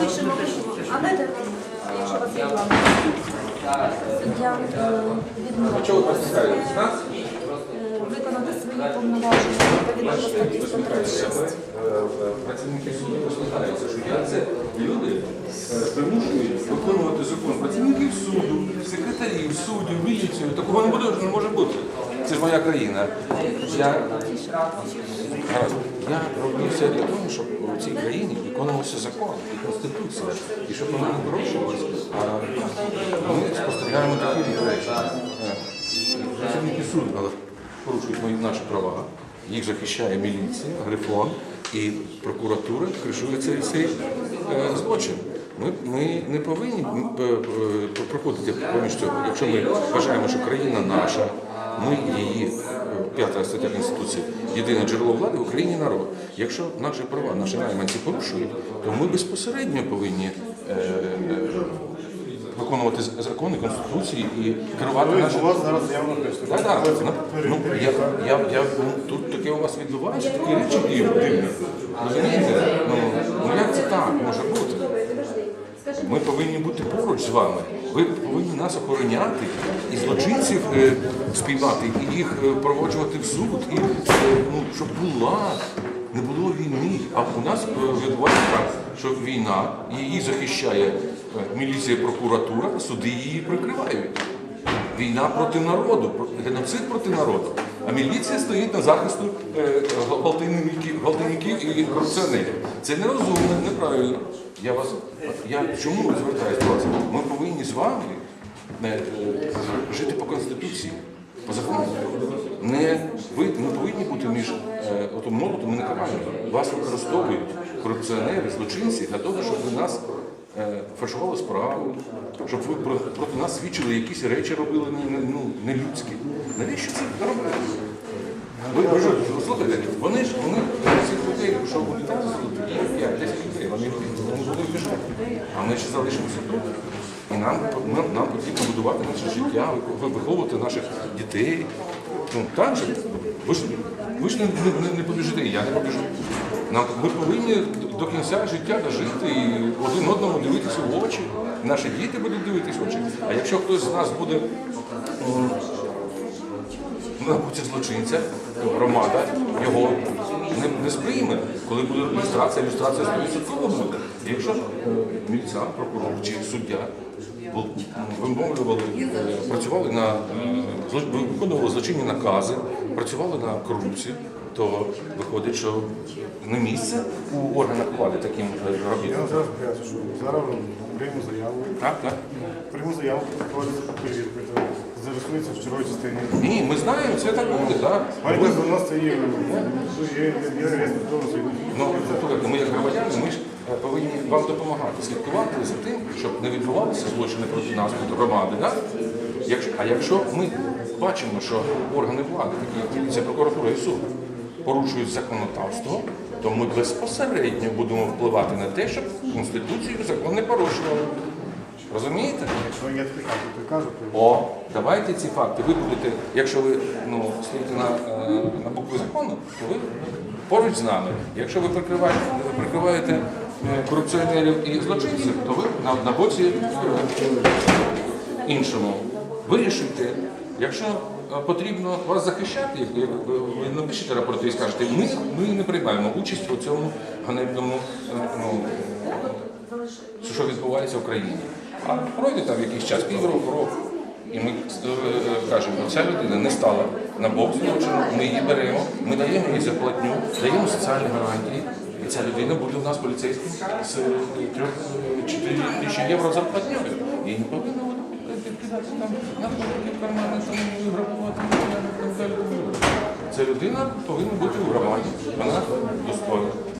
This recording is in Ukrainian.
Пишемо, пишемо. Якщо вас є е, е, виконати свої повноваження відповідно до статті 136. Працівники суду розглядаються, що я це люди е, примушують виконувати працівників суду, секретарів, суддів, міліцію. Такого не буде, не може бути. Це ж моя країна. Я, я роблю все для того, щоб у цій країні виконувався закон і конституція, і щоб вона. А ми спостерігаємо такі речі. Е, Працівники суду але порушують мої наші права. Їх захищає міліція, грифон і прокуратура кришує цей е, злочин. Ми, ми не повинні е, е, проходити поміж цього. Якщо ми вважаємо, що країна наша, ми її е, п'ята стаття Конституції, єдине джерело влади в Україні народ. Якщо наші права, наші найманці порушують, то ми безпосередньо повинні е, виконувати закони, конституції і керувати пишете. Так, так. Ну, ну, я, я, я, ну, тут таке у вас відбувається, такі речі див- дивні. Розумієте? Ну, ну як це так може бути? Ми повинні бути поруч з вами. Ви повинні нас охороняти і злочинців е, спіймати, і їх е, проводжувати в суд, і е, ну, щоб була, не було війни. А у нас відбувається так, що війна, її захищає міліція, прокуратура, суди її прикривають. Війна проти народу, геноцид проти народу. А міліція стоїть на захисту е, гвалтівників, гвалтівників і корупціонерів. Це нерозумно, неправильно. Я вас я чому звертаюся до вас? Ми повинні з вами е, е, жити по конституції, по закону. Не ви не повинні бути між е, отом молотом і наковальням. Вас використовують корупціонери, злочинці для того, щоб ви нас е, фальшували справу, щоб ви про- проти нас свідчили якісь речі робили ну, не людські. Навіщо це робити? Ви, ви ж слухайте, вони ж вони цих людей, що унітази зробили, є 5-10 людей, вони, вони будуть біжати. А ми ще залишимося тут. І нам, нам, нам потрібно будувати наше життя, виховувати наших дітей. Ну, так же, ви ж, ви ж не, не, не побіжите, і я не побіжу. Нам, ми повинні до кінця життя дожити і один одному дивитися в очі. Наші діти будуть дивитися в очі. А якщо хтось з нас буде м, злочинця, то громада його не, не сприйме. Коли буде люстрація, люстрація 100% буде. І якщо е, міліціант, прокурор чи суддя вимовлювали, е, працювали на е, виконували злочинні накази, працювали на корупцію, то виходить, що не місце у органах влади таким робити. Я зараз поясню, що зараз прийму заяву. Так, так. Прийму заяву, проводиться це в черговій частині. Ні, ми знаємо, це так буде, так. Маєте до нас це є. Ну, ми як громадяни, ми ж повинні вам допомагати, слідкувати за тим, щоб не відбувалися злочини проти нас, проти громади. Да? Якщо, а якщо ми бачимо, що органи влади, такі як міліція, прокуратура і суд, порушують законодавство, то ми безпосередньо будемо впливати на те, щоб Конституцію закон не порушували. Розумієте? Якщо є такий факт, то кажу, то О, давайте ці факти. Ви будете, якщо ви ну, стоїте на, е, на букву закону, то ви поруч з нами. Якщо ви прикриваєте, ви прикриваєте е, корупціонерів і злочинців, то ви на, боці е, іншому. Вирішуйте, якщо е, потрібно вас захищати, як ви напишете рапорти і скажете, ми, ми не приймаємо участь у цьому ганебному е, ну, що відбувається в країні. А пройде там якийсь час, півроку, року, і ми е, е, кажемо, ця людина не стала на бок злочину, ми її беремо, ми даємо їй зарплатню, даємо соціальні гарантії, і ця людина буде у нас поліцейським з 3-4 тисячі євро зарплатньою. І не повинна вона кидати там наркотики в кармани, там грабувати. Ця людина повинна бути у громаді, вона достойна.